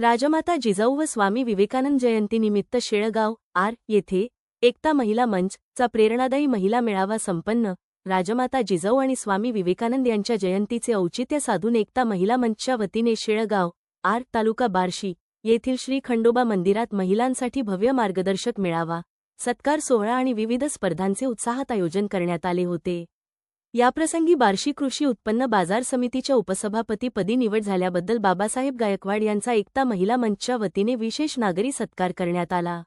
राजमाता जिजाऊ व स्वामी विवेकानंद जयंतीनिमित्त शेळगाव आर येथे एकता महिला मंच चा प्रेरणादायी महिला मेळावा संपन्न. राजमाता जिजाऊ आणि स्वामी विवेकानंद यांच्या जयंतीचे औचित्य साधून एकता महिला मंचच्या वतीने शेळगाव आर तालुका बार्शी येथील श्री खंडोबा मंदिरात महिलांसाठी भव्य मार्गदर्शक मेळावा सत्कार सोहळा आणि विविध स्पर्धांचे उत्साहात आयोजन करण्यात आले होते. याप्रसंगी बार्शी कृषी उत्पन्न बाजार समितीच्या उपसभापतीपदी निवड झाल्याबद्दल बाबासाहेब गायकवाड यांचा एकता महिला मंचच्या वतीने विशेष नागरी सत्कार करण्यात आला.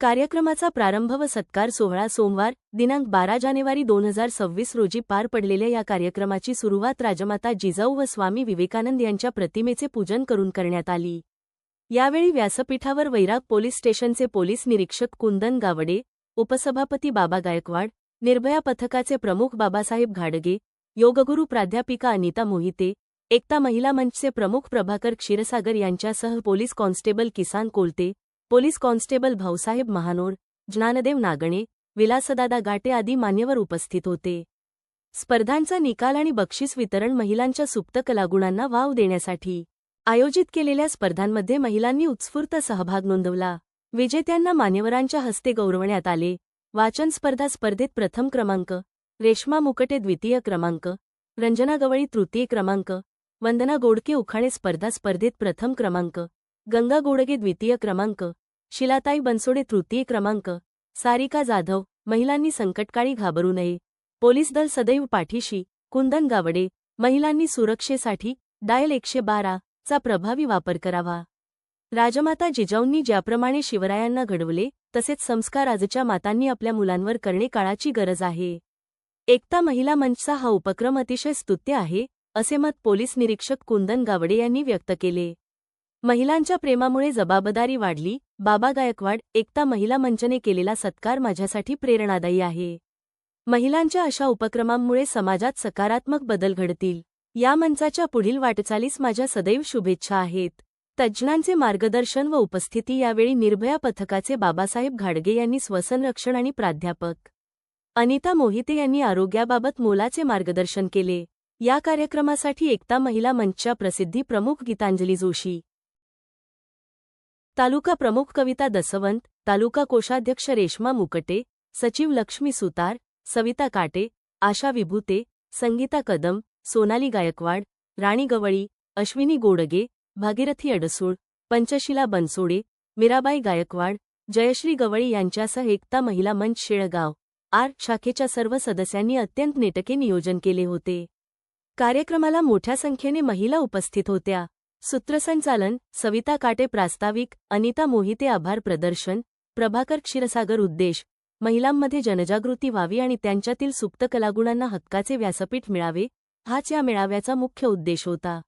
कार्यक्रमाचा प्रारंभ व सत्कार सोहळा सोमवार दिनांक बारा जानेवारी दोन हजार सव्वीस रोजी पार पडलेल्या या कार्यक्रमाची सुरुवात राजमाता जिजाऊ व स्वामी विवेकानंद यांच्या प्रतिमेचे पूजन करून करण्यात आली. यावेळी व्यासपीठावर वैराग पोलीस स्टेशनचे पोलीस निरीक्षक कुंदन गावडे उपसभापती बाबा गायकवाड निर्भया पथकाचे प्रमुख बाबासाहेब घाडगे योगगुरू प्राध्यापिका अनिता मोहिते एकता महिला मंचचे प्रमुख प्रभाकर क्षीरसागर यांच्यासह police constable Kisan Kolte police constable Bhausaheb Mahanor Dnyandev Nagane Vilasdada Gate आदी मान्यवर उपस्थित होते. स्पर्धांचा निकाल आणि बक्षीस वितरण महिलांच्या सुप्त कलागुणांना वाव देण्यासाठी आयोजित केलेल्या स्पर्धांमध्ये महिलांनी उत्स्फूर्त सहभाग नोंदवला. विजेत्यांना मान्यवरांच्या हस्ते गौरवण्यात आले. वाचन स्पर्धा स्पर्धेत प्रथम क्रमांक रेश्मा मुकटे द्वितीय क्रमांक रंजना गवळी तृतीय क्रमांक वंदना गोडके उखाणे स्पर्धा स्पर्धेत प्रथम क्रमांक गंगा गोडगे द्वितीय क्रमांक शिलाताई बनसोडे तृतीय क्रमांक सारिका जाधव महिलांनी संकटकाळी घाबरू नये. पोलीस दल सदैव पाठीशी कुंदन गावडे महिलांनी सुरक्षेसाठी डायल एकशे बारा चा प्रभावी वापर करावा. राजमाता जिजाऊंनी ज्याप्रमाणे शिवरायांना घडवले तसेच संस्कार आजच्या मातांनी आपल्या मुलांवर करणे काळाची गरज आहे. एकता महिला मंचचा हा उपक्रम अतिशय स्तुत्य आहे असे मत पोलीस निरीक्षक कुंदन गावडे यांनी व्यक्त केले. महिलांच्या प्रेमामुळे जबाबदारी वाढली बाबा गायकवाड एकता महिला मंचने केलेला सत्कार माझ्यासाठी प्रेरणादायी आहे. महिलांच्या अशा उपक्रमांमुळे समाजात सकारात्मक बदल घडतील या मंचाच्या पुढील वाटचालीस माझ्या सदैव शुभेच्छा आहेत. तज्ज्ञांचे मार्गदर्शन व उपस्थिती यावेळी निर्भया पथकाचे बाबासाहेब घाडगे यांनी स्वसंरक्षण आणि प्राध्यापक अनिता मोहिते यांनी आरोग्याबाबत मोलाचे मार्गदर्शन केले. या कार्यक्रमासाठी एकता महिला मंचच्या प्रसिद्धी प्रमुख गीतांजली जोशी तालुका प्रमुख कविता दसवंत तालुका कोषाध्यक्ष रेश्मा मुकटे सचिव लक्ष्मी सुतार सविता काटे आशा विभूते संगीता कदम सोनाली गायकवाड राणी गवळी अश्विनी गोडगे भागीरथी अडसूळ पंचशिला बनसोडे मीराबाई गायकवाड जयश्री गवळी यांच्यासह एकता महिला मंच शेळगाव आर शाखेच्या सर्व सदस्यांनी अत्यंत नेटके नियोजन केले होते. कार्यक्रमाला मोठ्या संख्येने महिला उपस्थित होत्या. सूत्रसंचालन सविता काटे प्रास्ताविक अनिता मोहिते आभार प्रदर्शन प्रभाकर क्षीरसागर उद्देश महिलांमध्ये जनजागृती व्हावी आणि त्यांच्यातील सुप्त कलागुणांना हक्काचे व्यासपीठ मिळावे हाच या मेळाव्याचा मुख्य उद्देश होता.